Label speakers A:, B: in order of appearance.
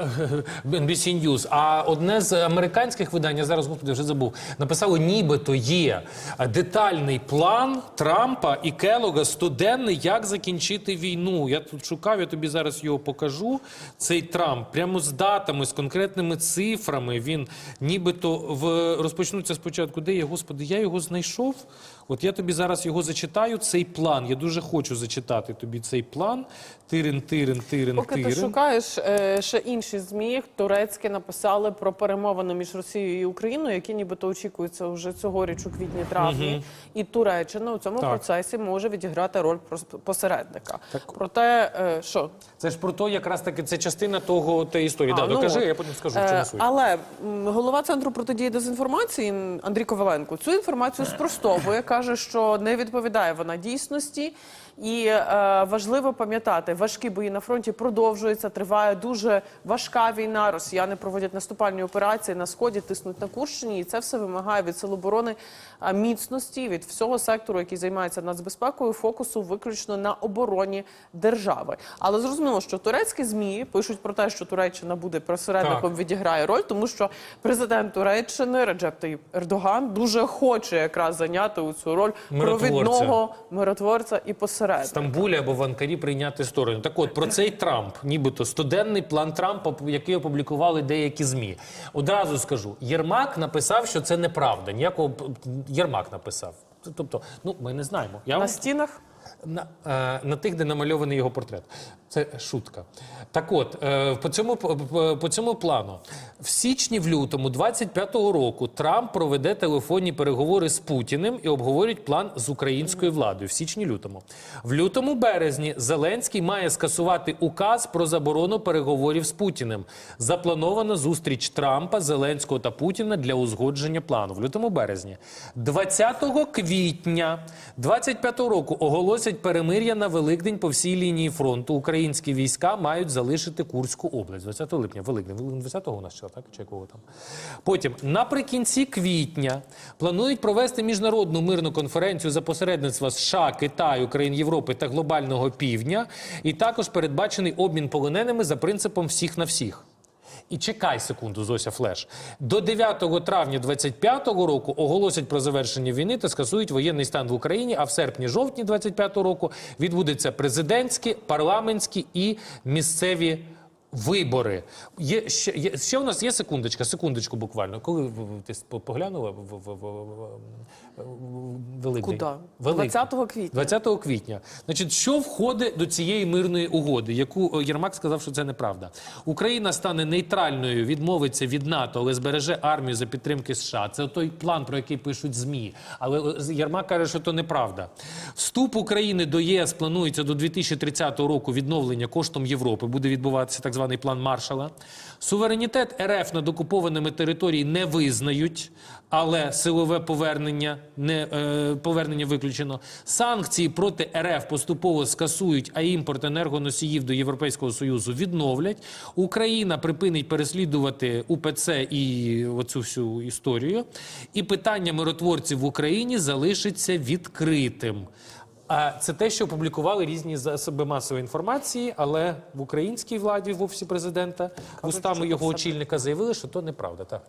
A: NBC News. А одне з американських видань, я зараз господи вже забув, написало, нібито є детальний план Трампа і Келога стоденний, як закінчити війну. Я тут шукав, я тобі зараз його покажу. Цей Трамп прямо з датами, з конкретними цифрами. Він нібито в розпочнуться спочатку. Де є, господи, я його знайшов. От я тобі зараз його зачитаю. Цей план. Я дуже хочу зачитати тобі цей план. Тирин, тирин, тирин,
B: Поки ти шукаєш е, ще інші змі, турецькі написали про перемовини між Росією і Україною, які нібито очікуються вже цьогоріч у квітні-травні. І Туреччина у цьому
A: Так.
B: процесі може відіграти роль посередника. Проте, е, що
A: Це ж про то, якраз таки це частина того тієї історії.
B: А,
A: да,
B: ну
A: докажи, я потім скажу, в
B: Е,
A: чому суть.
B: Але голова центру протидії дезінформації Андрій Коваленко цю інформацію спростовує, каже, що не відповідає вона дійсності. І е, важливо пам'ятати, важкі бої на фронті продовжуються. Триває дуже важка війна. Росіяни проводять наступальні операції на сході, тиснуть на Курщині, і це все вимагає від сил оборони е, міцності від всього сектору, який займається нацбезпекою, фокусу виключно на обороні держави. Але зрозуміло, що турецькі змі пишуть про те, що Туреччина буде посередником,
A: Так.
B: відіграє роль, тому що президент Туреччини Реджеп Таїп Ердоган дуже хоче якраз зайняти у цю роль провідного миротворця і
A: В. Стамбулі або в Анкарі прийняти сторону. Так от про цей Трамп, нібито стоденний план Трампа, який опублікували деякі змі. Одразу скажу: Єрмак написав, що це неправда. Ніякого Єрмак написав. Тобто, ну ми не знаємо. Я
B: На
A: вам
B: стінах
A: на, е, на тих, де намальований його портрет. Це шутка. Так от, е, по, цьому, по, цьому плану, в січні, в лютому 25-го року Трамп проведе телефонні переговори з Путіним і обговорять план з українською владою в січні-лютому. В лютому-березні Зеленський має скасувати указ про заборону переговорів з Путіним. Запланована зустріч Трампа, Зеленського та Путіна для узгодження плану в лютому-березні. 20 квітня 25 року оголосять перемир'я на Великдень по всій лінії фронту. Українські війська мають залишити Курську область. 20 липня, Великдень. Великдень 20-го у нас що, так? Чи якого там? Потім наприкінці квітня планують провести міжнародну мирну конференцію за посередництва США, Китаю, країн Європи та глобального півдня. І також передбачений обмін полоненими за принципом всіх на всіх. І чекай секунду, Зося Флеш. До 9 травня 25-го року оголосять про завершення війни та скасують воєнний стан в Україні. А в серпні-жовтні 25-го року відбудуться президентські, парламентські і місцеві. Вибори є ще, є ще у нас є секундочка, секундочку буквально. Коли ти по- поглянула в, в, в, в Великдень?
B: Куди?
A: Великдень.
B: 20 квітня.
A: 20 квітня. Значить, що входить до цієї мирної угоди, яку е, Єрмак сказав, що це неправда. Україна стане нейтральною, відмовиться від НАТО, але збереже армію за підтримки США. Це той план, про який пишуть змі. Але е, Єрмак каже, що то неправда. Вступ України до ЄС планується до 2030 року. Відновлення коштом Європи буде відбуватися так званий план Маршала. Суверенітет РФ над окупованими територіями не визнають, але силове повернення не е, повернення виключено. Санкції проти РФ поступово скасують, а імпорт енергоносіїв до Європейського союзу відновлять. Україна припинить переслідувати УПЦ і оцю всю історію. І питання миротворців в Україні залишиться відкритим. А це те, що опублікували різні засоби масової інформації, але в українській владі в офісі президента вустами його очільника заявили, що то неправда. Так.